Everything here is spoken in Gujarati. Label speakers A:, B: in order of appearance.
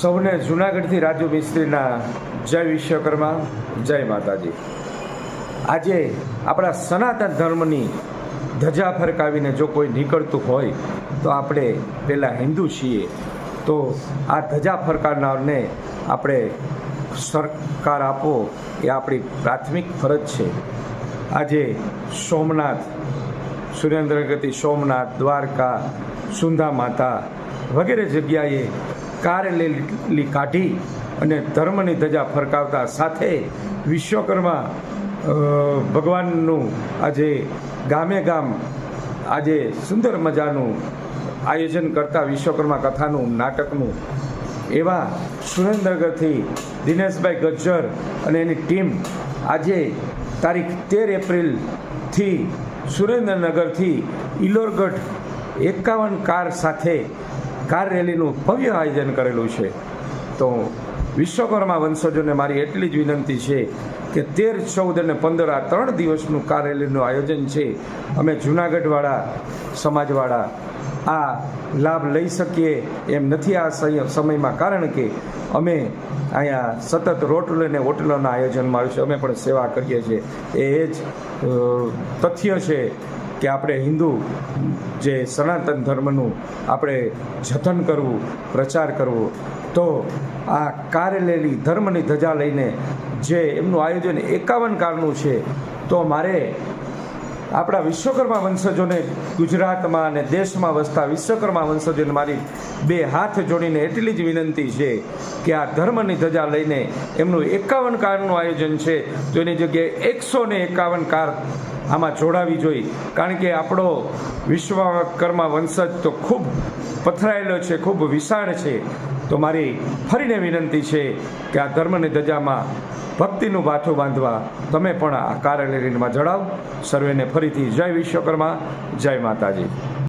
A: સૌને જુનાગઢથી રાજુ મિસ્ત્રીના જય વિશ્વકર્મા, જય માતાજી. આજે આપણા સનાતન ધર્મની ધજા ફરકાવીને જો કોઈ નીકળતું હોય તો આપણે પહેલાં હિન્દુ છીએ. તો આ ધજા ફરકાવનારને આપણે સરકાર આપો એ આપણી પ્રાથમિક ફરજ છે. આજે સોમનાથ, સુરેન્દ્રગતિ સોમનાથ, દ્વારકા, સુંધા માતા વગેરે જગ્યાએ કારેલી કાઢી અને ધર્મની ધજા ફરકાવતા સાથે વિશ્વકર્મા ભગવાનનું આજે ગામે ગામ, આજે સુંદર મજાનું આયોજન કરતા વિશ્વકર્મા કથાનું, નાટકનું, એવા સુરેન્દ્રગઢથી દિનેશભાઈ ગજ્જર અને એની ટીમ આજે તારીખ તેર એપ્રિલથી સુરેન્દ્રનગરથી ઇલોરગઢ એકાવન કાર સાથે કાર રેલીનું ભવ્ય આયોજન કરેલું છે. તો વિશ્વકર્મા વંશજોને મારી એટલી જ વિનંતી છે કે તેર, ચૌદ અને પંદર આ ત્રણ દિવસનું કાર રેલીનું આયોજન છે. અમે જુનાગઢવાળા, સમાજવાળા આ લાભ લઈ શકીએ એમ નથી આ સમયમાં, કારણ કે અમે અહીંયા સતત રોટલો અને હોટલોના આયોજનમાં આવ્યું છે અમે પણ સેવા કરીએ છીએ. એ જ તથ્ય છે કે આપણે હિન્દુ જે સનાતન ધર્મનું આપણે જતન કરવું, પ્રચાર કરવો, તો આ કારેલેલી ધર્મની ધજા લઈને જે એમનું આયોજન એકાવન કારનું છે, તો મારે આપણા વિશ્વકર્મા વંશજોને ગુજરાતમાં અને દેશમાં વસતા વિશ્વકર્મા વંશજોને મારી બે હાથ જોડીને એટલી જ વિનંતી છે કે આ ધર્મની ધજા લઈને એમનું એકાવન કારનું આયોજન છે. તો એની જગ્યાએ એકસો ને એકાવન કાર આમાં જોડાવી જોઈએ કારણ કે આપણો વિશ્વકર્મા વંશજ તો ખૂબ પથરાયેલો છે, ખૂબ વિશાળ છે. તો મારી ફરીને વિનંતી છે કે આ ધર્મની ધજામાં ભક્તિનું ભાથું બાંધવા તમે પણ આ કાર્યલેરીમાં જણાવ સર્વેને ફરીથી જય વિશ્વકર્મા જય માતાજી.